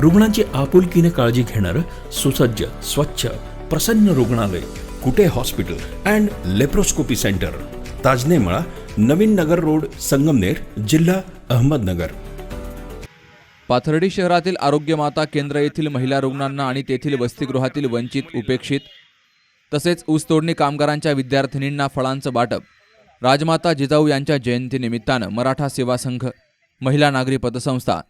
रुग्णांची आपुलकीने काळजी घेणारं सुसज्ज स्वच्छ प्रसन्न रुग्णालय Kute hospital and laparoscopy centre. Tajnemala Naveen Nagar road Sangamner जिल्हा अहमदनगर. पाथर्डी शहरातील आरोग्य माता केंद्र येथील महिला रुग्णांना आणि तेथील वसतिगृहातील वंचित उपेक्षित तसेच ऊसतोडणी कामगारांच्या विद्यार्थिनींना फळांचं वाटप. राजमाता जिजाऊ यांच्या जयंतीनिमित्तानं मराठा सेवा संघ महिला नागरी पतसंस्था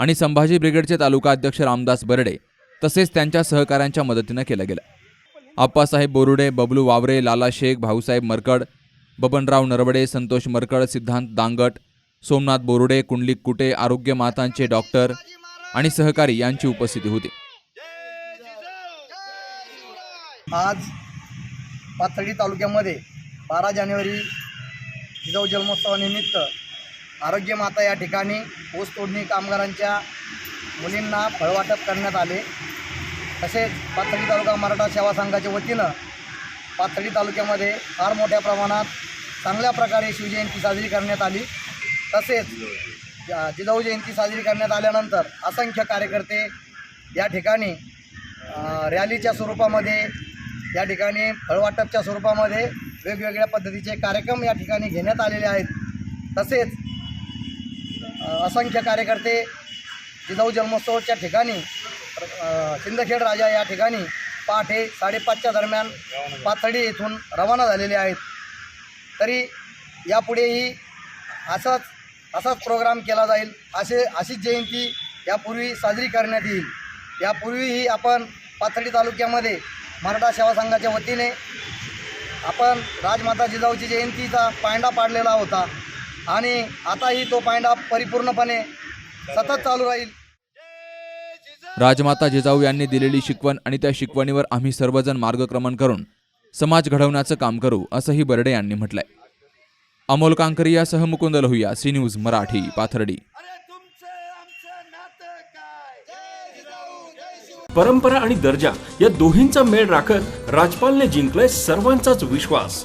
आणि संभाजी ब्रिगेडचे तालुका अध्यक्ष रामदास बर्डे तसेच त्यांच्या सहकाऱ्यांच्या मदतीनं केलं गेलं. आप्पासाहेब बोरुडे बबलू वावरे लाला शेख भाऊसाहेब मरकड बबनराव नरवडे संतोष मरकड सिद्धांत दांगट सोमनाथ बोरुडे कुंडलिक कुटे आरोग्य मातांचे डॉक्टर आणि सहकारी यांची उपस्थिती होती. आज पाथर्डी तालुक्यामध्ये बारा जानेवारी जिजाऊ जन्मोत्सवानिमित्त आरोग्य माता या ठिकाणी ऊस तोडणी कामगारांच्या मुलींना फळवाटप करण्यात आले. तसेच पाथर्डी तालुका मराठा सेवा संघाच्या वतीनं पाथर्डी तालुक्यामध्ये फार मोठ्या प्रमाणात चांगल्या प्रकारे शिवजयंती साजरी करण्यात आली. तसेच जिजाऊ जयंती साजरी करण्यात आल्यानंतर असंख्य कार्यकर्ते या ठिकाणी रॅलीच्या स्वरूपामध्ये या ठिकाणी फळवाटपच्या स्वरूपामध्ये वेगवेगळ्या पद्धतीचे कार्यक्रम या ठिकाणी घेण्यात आलेले आहेत. तसेच असंख्य कार्यकर्ते जिजाऊ जन्मोत्सवाच्या ठिकाणी सिंदखेड राजा या ठिकाणी पहाटे साडेपाचच्या दरम्यान पाथडी येथून रवाना झालेले आहेत. तरी यापुढेही असाच असाच प्रोग्राम केला जाईल असे अशीच जयंती यापूर्वी साजरी करण्यात येईल. यापूर्वीही आपण पाथडी तालुक्यामध्ये मराठा सेवा संघाच्या वतीने आपण राजमाता जिजाऊची जयंतीचा पायंडा पाडलेला होता. आणि आताही तो पायंडा परिपूर्णपणे सतत चालू राहील. राजमाता जिजाऊ यांनी दिलेली शिकवण आणि त्या शिकवणीवर आम्ही सर्वजण मार्गक्रमण करून समाज घडवण्याचं काम करू असंही बर्डे यांनी म्हटलंय. अमोल कांकरी यासह मुकुंद लोहिया सी न्यूज मराठी पाथर्डी. परंपरा आणि दर्जा या दोन्हींचा मेळ राखत राजपालने जिंकलाय सर्वांचाच विश्वास.